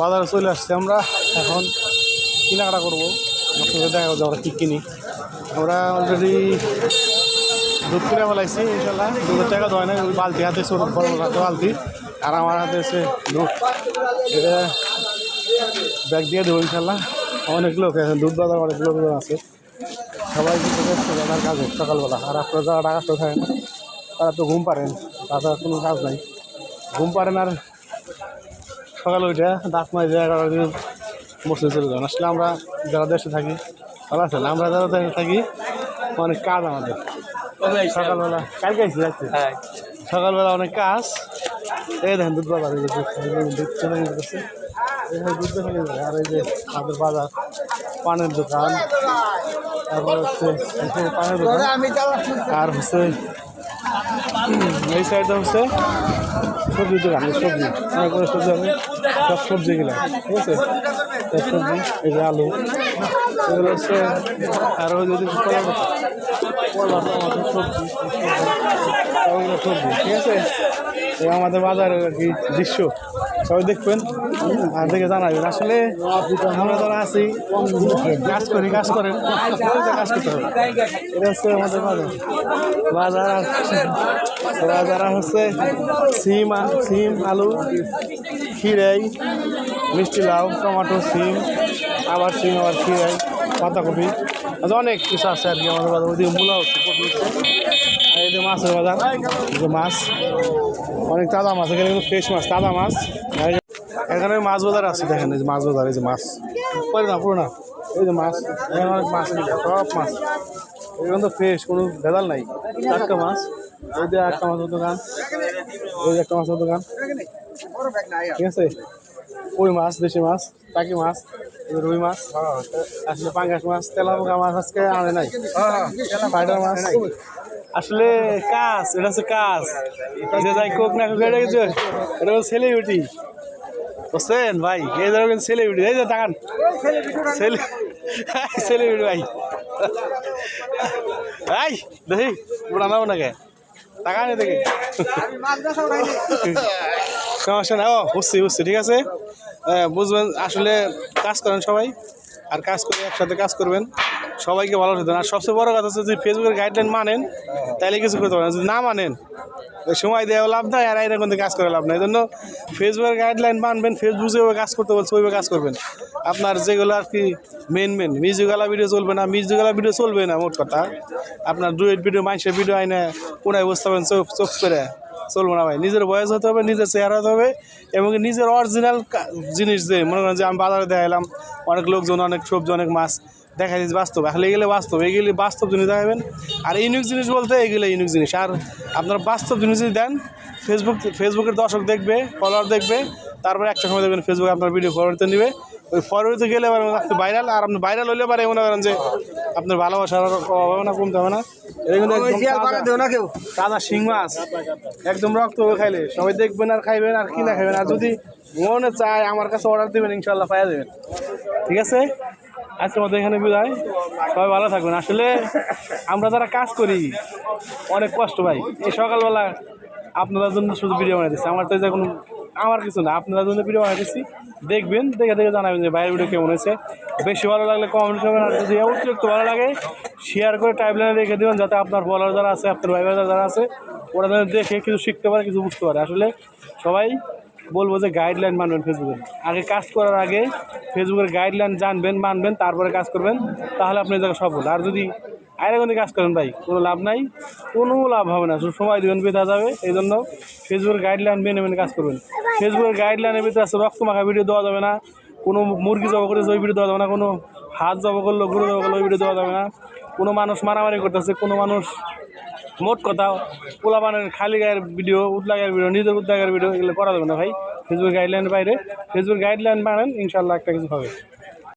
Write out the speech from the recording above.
বাজারে চলে আসছি আমরা। এখন কেনাকাটা করব। আপনাদের দেখা যাবে আমরা কী কিনি। আমরা অলরেডি দুধ কিনে ফেলাইছি ইনশাল্লাহ দুধের টাকা দেয় না বালতি হাতে ছোট হাতে বালতি। আর আমার হাতে এসে দুধ। এটা ব্যাগ দিয়ে দেবো ইনশাল্লাহ অনেক লোক আছে, দুধ বাজার অনেক লোকজন আছে। সবাই কিন্তু ব্যস্ত কাজে সকালবেলা। আর আপনারা যারা ঢাকা থাকেন তারা তো ঘুম পারেন তাছাড়া কোনো কাজ নাই। ঘুম পারেন আর সকালে উঠে দাঁত মাঝে এগারো দিন মসজিদে চলে যান। আসলে আমরা যারা দেশে থাকি ভালো আছেন? আমরা যারা দেশে থাকি অনেক কাজ আমাদের। সকালবেলা কালকে আইসি যাচ্ছে হ্যাঁ। সকালবেলা অনেক কাজ। এই দেখেন দুধ বাজার দুধ চলে এখানে দুধ দেখা আর এই যে আমাদের বাজার পানের দোকান। তারপর হচ্ছে পানের দোকান আর হচ্ছে এই সাইডে হচ্ছে সবজি দোকান সবজি। অনেক করে সবজি আমি সব সবজি গেলাম ঠিক আছে? সব সবজি এই যে আলু। এগুলো হচ্ছে আরও যদি এই আমাদের বাজারের আর কি দৃশ্য, সবাই দেখবেন, আর দেখে জানাবেন। আসলে আমরা যারা আছি, কাজ করি, কাজ করেন কাজ করতে হবে। এটা হচ্ছে আমাদের বাজার। বাজার বাজার হচ্ছে সিম সিম, আলু খিরাই মিষ্টি লাউ, টমেটো, সিম, আবার সিম, আবার খিরাই পাতাকপি অনেক কিছু আছে আর কি আমাদের বাজার। ওইদিকে মূলা হচ্ছে মাছের বাজার যে মাছ। অনেক তাজা মাছ, এখানে কিন্তু ফ্রেশ মাছ, তাজা মাছ। এখানে মাছ বাজার আছে, দেখেন এই যে মাছ বাজার, এই যে মাছ। পরে না, পুরো না। এই যে মাছ, এখানে অনেক মাছ সব মাছ। এখানে তো ফ্রেশ কোনো ভেজাল নাই। চারটা মাছ ওই যে একটা মাছের দোকান ওই যে একটা মাছের দোকান। ঠিক আছে? ওই মাছ, দেশি মাছ, টাকি মাছ। রুই মাছ, আসলে পাঙ্গাস মাছ তেলা পোকা মাছ আজকে আনে নাই। ফাইটার মাছ। আসলে কাজ, এটা হচ্ছে কাজ। যে যাই কোক না কোক, এটা কিছু, এটা হচ্ছে সেলিব্রিটি বুঝছেন? ভাই এই ধরো কিন্তু সেলিব্রিটি এই যে তাকান। সেলি সেলিব্রিটি ভাই। ভাই দেখি, বুড়া নাও নাকি? তাকান এদিকে। সমস্যা না ও, বুঝছি বুঝছি, ঠিক আছে? বুঝবেন, আসলে কাজ করেন সবাই, আর কাজ করে একসাথে কাজ করবেন। সবাইকে ভালো থাকবেন আর সবচেয়ে বড় কথা হচ্ছে, যদি ফেসবুকের গাইডলাইন মানেন, তাহলে কিছু করতে পারেন যদি না মানেন সময় দেওয়া লাভ নাই, আর এরকম কাজ করে লাভ নাই। এই জন্য ফেসবুকের গাইডলাইন মানবেন ফেসবুক যেভাবে কাজ করতে বলছে, ওইভাবে কাজ করবেন। আপনার যেগুলো আর কি মেন মেন মিউজিকালা ভিডিও চলবে না মিউজিকালা ভিডিও চলবে না, মোট কথা। আপনার ডুয়েট ভিডিও মানুষের ভিডিও আইনে কোনায় বসতে পারেন চোখ চোখ করে চলবো না ভাই। নিজের বয়স হতে হবে, নিজের চেহারা হতে হবে এবং নিজের অরিজিনাল জিনিস যে, মনে করেন যে আমি বাজারে দেখাইলাম, অনেক লোকজন, অনেক সবজি, অনেক মাছ দেখা যাচ্ছে বাস্তব। আসলে এগুলো বাস্তব, এগুলি বাস্তব জিনিস দেখাবেন। আর ইউনিক জিনিস বলতে এগুলো ইউনিক জিনিস। আর আপনারা বাস্তব জিনিস যদি দেন ফেসবুক ফেসবুকের দর্শক দেখবে ফলোয়ার দেখবে, তারপরে একটা সময় দেখবেন ফেসবুকে আপনার ভিডিও ফরওয়ার্ডতে নেবে। ওই ফরওয়ার্ডতে গেলে ভাইরাল আর আপনি ভাইরাল হলে পারে মনে করেন যে আপনার ভালোবাসার অভাব হবে না কমতে হবে না। এটা কিন্তু একদম তাজা- তাজা শিং মাছ। একদম রক্ত খাইলে। সবাই দেখবেন আর খাইবেন আর কিনা খাইবেন। আর যদি মনে চায় আমার কাছে অর্ডার দেবেন ইনশাল্লাহ পাইয়া দেবেন। ঠিক আছে? আজকের আমাদের এখানে বিদায়। সবাই ভালো থাকবেন। আসলে আমরা যারা কাজ করি অনেক কষ্ট ভাই। এই সকালবেলা আপনাদের জন্য শুধু ভিডিও বানাইতেছি আমার তো যে কোনো আমার কিছু না আপনাদের জন্য ভিডিও বানাইতেছি, দেখবেন, দেখে দেখে জানাবেন যে বাইরের ভিডিও কেমন হয়েছে। বেশি ভালো লাগলে কমেন্ট করবেন, আর যদি অতিরিক্ত ভালো লাগে শেয়ার করে টাইপলাইনে রেখে দেবেন, যাতে আপনার ফলোয়ার যারা আছে, আপনার ভাই যারা আছে, ওরা যেন দেখে কিছু শিখতে পারে, কিছু বুঝতে পারে। আসলে সবাই বলব যে গাইডলাইন মানবেন ফেসবুকে আগে কাজ করার আগে ফেসবুকের গাইডলাইন জানবেন, মানবেন, তারপরে কাজ করবেন, তাহলে আপনি জায়গায় সফল। আর যদি আইরাগন্ধে কাজ করেন ভাই, কোনো লাভ নাই, কোনো লাভ হবে না, শুধু সময় দেবেন বেতা যাবে, এই জন্য ফেসবুকের গাইডলাইন মেনে মেনে কাজ করবেন। ফেসবুকের গাইডলাইনের ভিতরে আছে রক্ত মাখা ভিডিও দেওয়া যাবে না, কোনো মুরগি জব করেছে ওই ভিডিও দেওয়া যাবে না, কোনো হাত জব করল, গরু জব করল, ওই ভিডিও দেওয়া যাবে না। কোনো মানুষ মারামারি করতেছে, কোনো মানুষ মোট কথা পোলাপানের খালি গায়ের ভিডিও উতলা গায়ের ভিডিও নিজের উতলা গায়ের ভিডিও এগুলো করা যাবে না ভাই। ফেসবুক গাইডলাইনের বাইরে ফেসবুক গাইডলাইন বানান ইনশাল্লাহ একটা কিছু হবে।